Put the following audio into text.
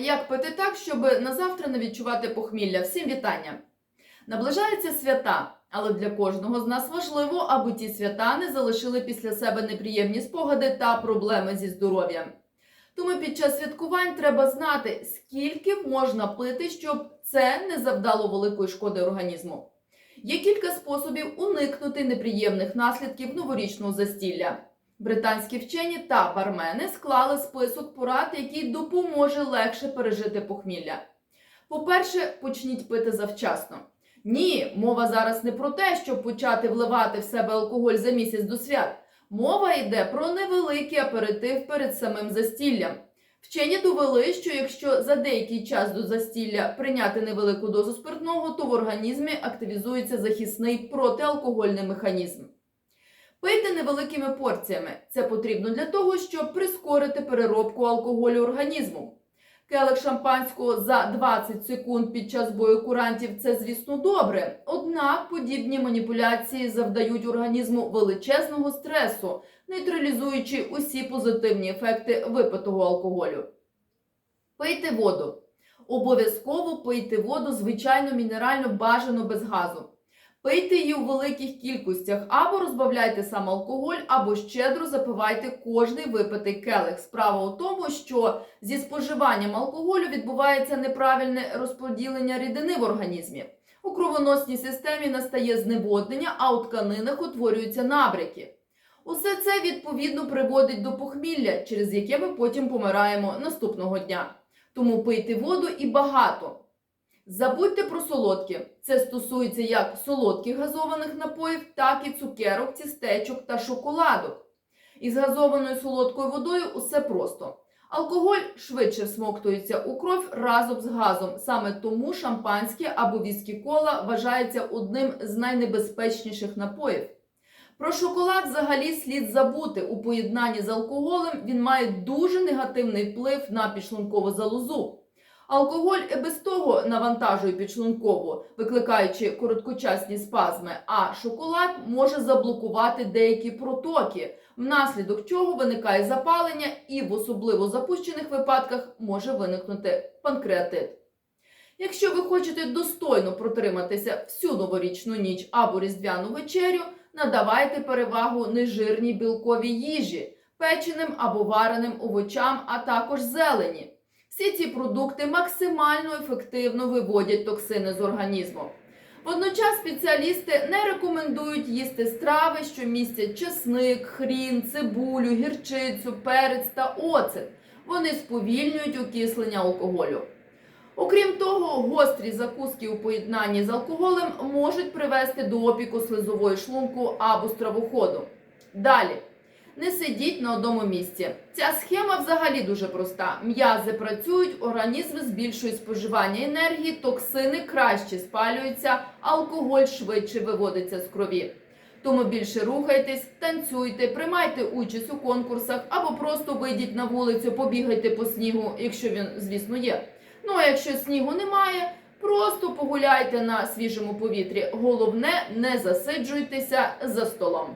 Як пити так, щоб на завтра не відчувати похмілля? Всім вітання! Наближаються свята, але для кожного з нас важливо, аби ті свята не залишили після себе неприємні спогади та проблеми зі здоров'ям. Тому під час святкувань треба знати, скільки можна пити, щоб це не завдало великої шкоди організму. Є кілька способів уникнути неприємних наслідків новорічного застілля. Британські вчені та бармени склали список порад, який допоможе легше пережити похмілля. По-перше, почніть пити завчасно. Ні, мова зараз не про те, щоб почати вливати в себе алкоголь за місяць до свят. Мова йде про невеликий аперитив перед самим застіллям. Вчені довели, що якщо за деякий час до застілля прийняти невелику дозу спиртного, то в організмі активізується захисний протиалкогольний механізм. Пийте невеликими порціями. Це потрібно для того, щоб прискорити переробку алкоголю організму. Келих шампанського за 20 секунд під час бою курантів це, звісно, добре. Однак подібні маніпуляції завдають організму величезного стресу, нейтралізуючи усі позитивні ефекти випитого алкоголю. Пийте воду. Обов'язково пийте воду, звичайно, мінерально бажано без газу. Пийте її у великих кількостях або розбавляйте сам алкоголь, або щедро запивайте кожний випитий келих. Справа у тому, що зі споживанням алкоголю відбувається неправильне розподілення рідини в організмі. У кровоносній системі настає зневоднення, а у тканинах утворюються набряки. Усе це відповідно приводить до похмілля, через яке ми потім помираємо наступного дня. Тому пийте воду і багато. Забудьте про солодкі. Це стосується як солодких газованих напоїв, так і цукерок, тістечок та шоколадок. Із газованою солодкою водою усе просто. Алкоголь швидше всмоктується у кров разом з газом. Саме тому шампанське або віскі кола вважається одним з найнебезпечніших напоїв. Про шоколад взагалі слід забути. У поєднанні з алкоголем він має дуже негативний вплив на підшлункову залозу. Алкоголь і без того навантажує підшлункову, викликаючи короткочасні спазми, а шоколад може заблокувати деякі протоки, внаслідок чого виникає запалення і в особливо запущених випадках може виникнути панкреатит. Якщо ви хочете достойно протриматися всю новорічну ніч або різдвяну вечерю, надавайте перевагу нежирній білковій їжі, печеним або вареним овочам, а також зелені. Всі ці продукти максимально ефективно виводять токсини з організму. Водночас спеціалісти не рекомендують їсти страви, що містять чесник, хрін, цибулю, гірчицю, перець та оцет. Вони сповільнюють окислення алкоголю. Окрім того, гострі закуски у поєднанні з алкоголем можуть привести до опіку слизової шлунку або стравоходу. Далі. Не сидіть на одному місці. Ця схема взагалі дуже проста. М'язи працюють, організм збільшує споживання енергії, токсини краще спалюються, алкоголь швидше виводиться з крові. Тому більше рухайтесь, танцюйте, приймайте участь у конкурсах або просто вийдіть на вулицю, побігайте по снігу, якщо він, звісно, є. Ну а якщо снігу немає, просто погуляйте на свіжому повітрі. Головне, не засиджуйтеся за столом.